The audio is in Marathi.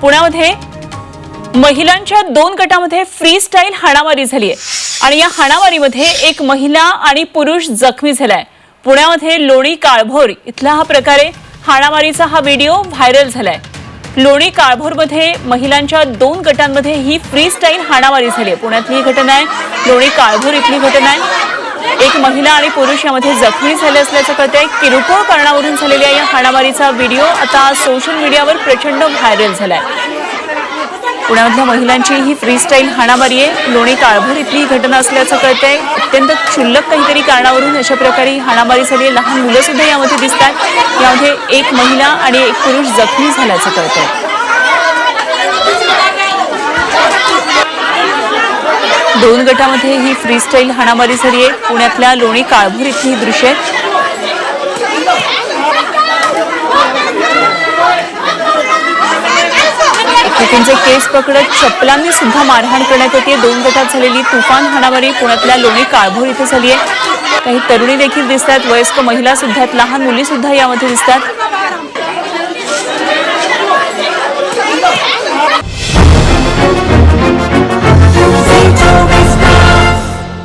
पुण्यामध्ये महिलांच्या दोन गटामध्ये फ्री स्टाईल हाणामारी झाली आहे आणि या हाणामारीमध्ये एक महिला आणि पुरुष जखमी झालाय. पुण्यामध्ये लोणी काळभोर इथला हा प्रकारे हाणामारीचा हा व्हिडिओ व्हायरल झालाय. लोणी काळभोरमध्ये महिलांच्या दोन गटांमध्ये ही फ्री स्टाईल हाणामारी झाली आहे पुण्यातली ही घटना आहे. लोणी काळभोर इथली घटना आहे. एक महिला आणि पुरुष यामध्ये जखमी झाले असल्याचं कळतंय. किरकोळ कारणावरून झालेल्या या हाणामारीचा व्हिडिओ आता सोशल मीडियावर प्रचंड व्हायरल झालाय. पुण्यामधल्या महिलांची ही फ्रीस्टाईल हाणामारी आहे. लोणी काळभर इथली ही घटना असल्याचं कळतंय. अत्यंत क्षुल्लक काहीतरी कारणावरून अशा प्रकारे ही हाणामारी झाली. आहे लहान मुलं सुद्धा यामध्ये दिसतात यामध्ये एक महिला आणि एक पुरुष जखमी झाल्याचं कळतंय. दोन गटामध्ये ही फ्री स्टाईल हाणामारी झाली आहे. पुण्यातल्या लोणी काळभोर इथली ही दृश्य आहेत एकमेकांचे केस पकडत चप्पलांनी सुद्धा मारहाण करण्यात येते. दोन गटात झालेली तुफान हाणामारी पुण्यातल्या लोणी काळभोर इथे झाली आहे. काही तरुणी देखील दिसतात. वयस्क महिला सुद्धा लहान मुली सुद्धा यामध्ये दिसतात.